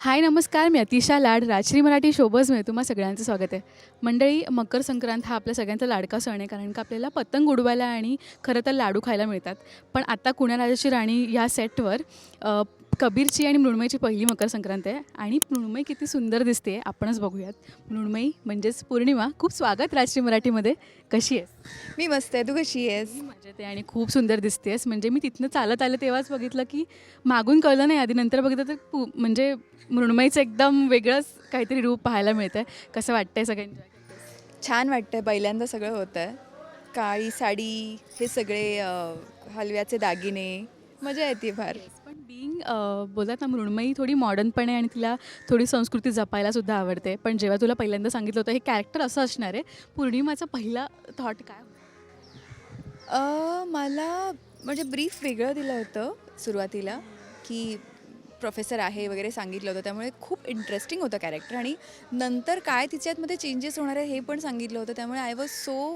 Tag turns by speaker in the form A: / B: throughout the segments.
A: हाय नमस्कार. मी अतिशा लाड राजश्री मराठी शोबजमध्ये तुम्हा सगळ्यांचं स्वागत आहे. मंडळी मकर संक्रांत हा आपल्या सगळ्यांचा लाडका सण आहे कारण का आपल्याला पतंग उडवायला आणि खरं तर लाडू खायला मिळतात. पण आता कुण्या राजाची राणी ह्या सेटवर कबीरची आणि मृण्मयीची पहिली मकर संक्रांत आहे. आणि मृण्मयी किती सुंदर दिसते आपणच बघूयात. मृण्मयी म्हणजेच पौर्णिमा. खूप स्वागत राजश्री मराठीमध्ये. कशी आहेस?
B: मी मस्त आहे. तू कशी आहेस?
A: मजेत आहे आणि खूप सुंदर दिसतेस म्हणजे मी तिथनं चालत आले तेव्हाच बघितलं की मागून कळलं नाही. आधी नंतर बघितलं तर पु- म्हणजे मृण्मयीचं एकदम वेगळंच काहीतरी रूप पाहायला मिळतंय. कसं वाटतंय सगळं enjoy करतेस?
B: छान वाटतंय. पहिल्यांदा सगळं होतं आहे काळी साडी हे सगळे हलव्याचे दागिने. मजा येते फार.
A: बोलतात ना मृण्मयी थोडी मॉडर्न पण आहे आणि तिला थोडी संस्कृती जपायला सुद्धा आवडते. पण जेव्हा तुला पहिल्यांदा सांगितलं होतं हे कॅरेक्टर असं असणार आहे पौर्णिमाचा पहिला थॉट काय
B: मला म्हणजे ब्रीफ वेगळं दिलं होतं सुरुवातीला की प्रोफेसर आहे वगैरे सांगितलं होतं. त्यामुळे खूप इंटरेस्टिंग होतं कॅरेक्टर आणि नंतर काय तिच्यातमध्ये चेंजेस होणार आहे हे पण सांगितलं होतं. त्यामुळे आय वॉज सो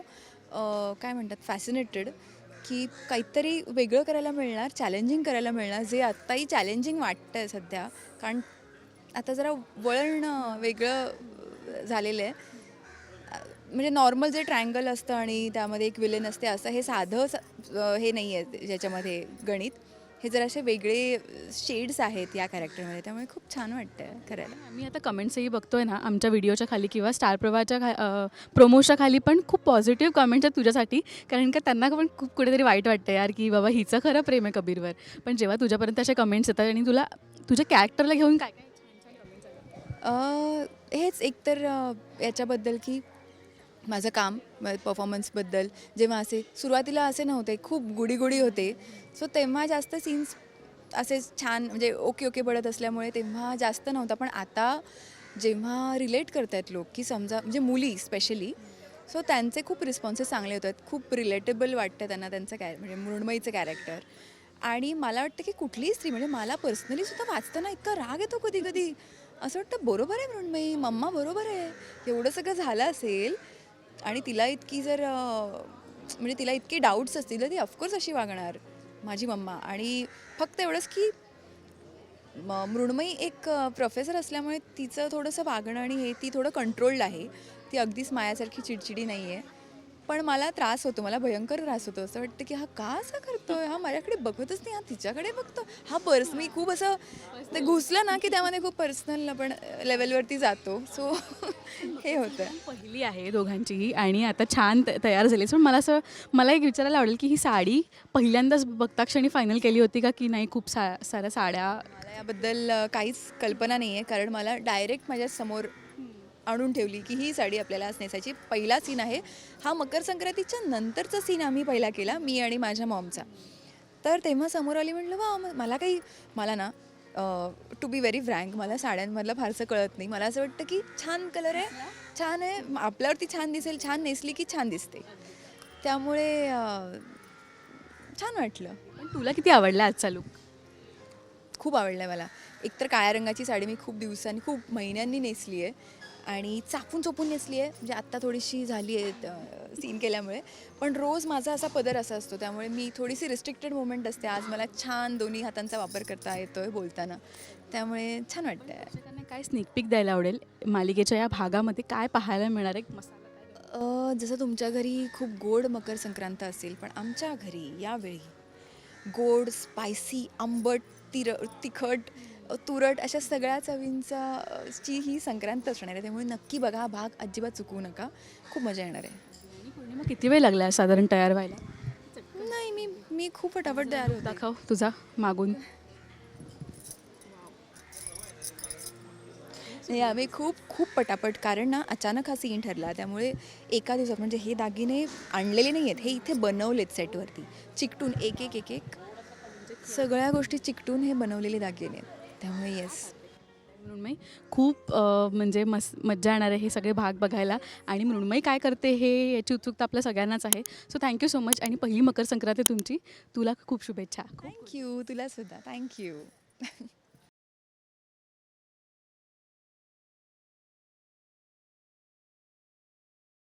B: काय म्हणतात फॅसिनेटेड की काहीतरी वेगळं करायला मिळणार चॅलेंजिंग करायला मिळणार जे आत्ताही चॅलेंजिंग वाटतं आहे सध्या. कारण आता जरा वळण वेगळं झालेलं आहे. म्हणजे नॉर्मल जे ट्रायंगल असतं आणि त्यामध्ये एक विलन असते असं हे साधं स- हे नाही आहे ज्याच्यामध्ये गणित. हे जरासे वेगळे शेड्स आहेत या कॅरेक्टरमध्ये त्यामुळे खूप छान वाटतं करायला.
A: आम्ही आता कमेंट्सही बघतोय ना आमच्या व्हिडिओच्या खाली किंवा स्टार प्रवाहाच्या खा प्रोमोच्या खाली पण खूप पॉझिटिव्ह कमेंट्स आहेत तुझ्यासाठी. कारण का त्यांना पण खूप कुठेतरी वाईट वाटतं यार की बाबा हिचं खरं प्रेम आहे कबीरवर. पण जेव्हा तुझ्यापर्यंत असे कमेंट्स येतात आणि तुला तुझ्या कॅरेक्टरला घेऊन काय काय
B: हेच एकतर याच्याबद्दल की माझं काम परफॉर्मन्सबद्दल जेव्हा असे सुरुवातीला असे नव्हते खूप गुडीगुडी होते. सो तेव्हा जास्त सीन्स असे छान म्हणजे ओके ओके पडत असल्यामुळे तेव्हा जास्त नव्हता. पण आता जेव्हा रिलेट करतायत लोक की समजा म्हणजे मुली स्पेशली सो त्यांचे खूप रिस्पॉन्सेस चांगले होतात. खूप रिलेटेबल वाटतं त्यांना त्यांचं कॅ म्हणजे मृण्मयीचं कॅरेक्टर आणि मला वाटतं की कुठलीही स्त्री म्हणजे मला पर्सनली सुद्धा वाचताना इतका राग येतो कधी कधी. असं वाटतं बरोबर आहे मृण्मयी मम्मा बरोबर आहे? एवढं सगळं झालं असेल आणि तिला इतकी जर म्हणजे तिला इतके डाऊट्स असतील तर ती ऑफकोर्स अशी वागणार माझी मम्मा. आणि फक्त एवढंच की म- मृण्मयी एक प्रोफेसर असल्यामुळे तिचं थोडंसं वागणं आणि हे ती थोडं कंट्रोल्ड आहे. ती अगदीच मायासारखी चिडचिडी नाही आहे पण मला त्रास होतो मला भयंकर त्रास होतो. असं वाटतं की हा का असं करतोय? हा माझ्याकडे बघतच नाही हा तिच्याकडे बघतो. हा पर्स मी खूप असं ते घुसलं ना की त्यामध्ये खूप पर्सनल आपण लेवलवरती जातो. सो हे होतं.
A: पहिली आहे दोघांचीही आणि आता छान तयार झाली. पण मला असं मला एक विचारायला आवडेल की ही साडी पहिल्यांदाच बघता क्षणी फायनल केली होती का की नाही खूप सा साऱ्या साड्या?
B: मला याबद्दल काहीच कल्पना नाही आहे कारण मला डायरेक्ट माझ्यासमोर आणून ठेवली की ही साडी आपल्याला आज नेसायची. पहिला सीन आहे. हा मकर संक्रांतीच्या नंतरचा सीन आम्ही पहिला केला मी आणि माझ्या मॉमचा. तर तेव्हा समोर आली म्हटलं वा मला काही मला ना टू बी व्हेरी फ्रँक मला साड्यांमधलं फारसं कळत नाही. मला असं वाटतं की छान कलर आहे छान आहे आपल्यावरती छान दिसेल छान नेसली की छान दिसते. त्यामुळे छान वाटलं.
A: पण तुला किती आवडला आजचा लुक
B: खूप आवडलं आहे मला. एकतर काळ्या रंगाची साडी मी खूप दिवसांनी खूप महिन्यांनी नेसली आहे आणि चापून चोपून नेसली आहे म्हणजे आत्ता थोडीशी झाली आहे सीन केल्यामुळे. पण रोज माझा असा पदर असा असतो त्यामुळे मी थोडीशी रिस्ट्रिक्टेड मुवमेंट असते. आज मला छान दोन्ही हातांचा वापर करता येतो आहे बोलताना. त्यामुळे छान वाटतं
A: त्यांना काय स्निक पिक द्यायला आवडेल? मालिकेच्या या भागामध्ये काय पाहायला मिळणार आहे मसाला?
B: अ, जसं तुमच्या घरी खूप गोड मकर संक्रांत असेल पण आमच्या घरी यावेळी गोड स्पायसी आंबट तिर तिखट तुरट अशा सगळ्या चवींचा ची ही संक्रांत असणार आहे. त्यामुळे नक्की बघा हा भाग अजिबात चुकवू नका. खूप मजा येणार आहे.
A: पौर्णिमा किती वेळ लागला साधारण तयार व्हायला?
B: नाही मी मी खूप फटाफट तयार होते.
A: दाखव तुझा मागून.
B: नाही आम्ही खूप खूप पटापट कारण ना अचानक हा सीन ठरला. त्यामुळे एका दिवसात म्हणजे हे दागिने आणलेले नाही आहेत हे इथे बनवलेत सेटवरती चिकटून एक एक एक एक सगळ्या गोष्टी चिकटून हे बनवलेले दागिने आहेत. त्यामुळे येस
A: मृण्मयी खूप म्हणजे मस मज्जा येणार आहे हे सगळे भाग बघायला. आणि मृण्मयी काय करते हे याची उत्सुकता आपल्या सगळ्यांनाच आहे. सो थँक्यू सो मच आणि पहिली मकर संक्रांत आहे तुमची. तुला खूप शुभेच्छा.
B: थँक्यू तुला सुद्धा. थँक्यू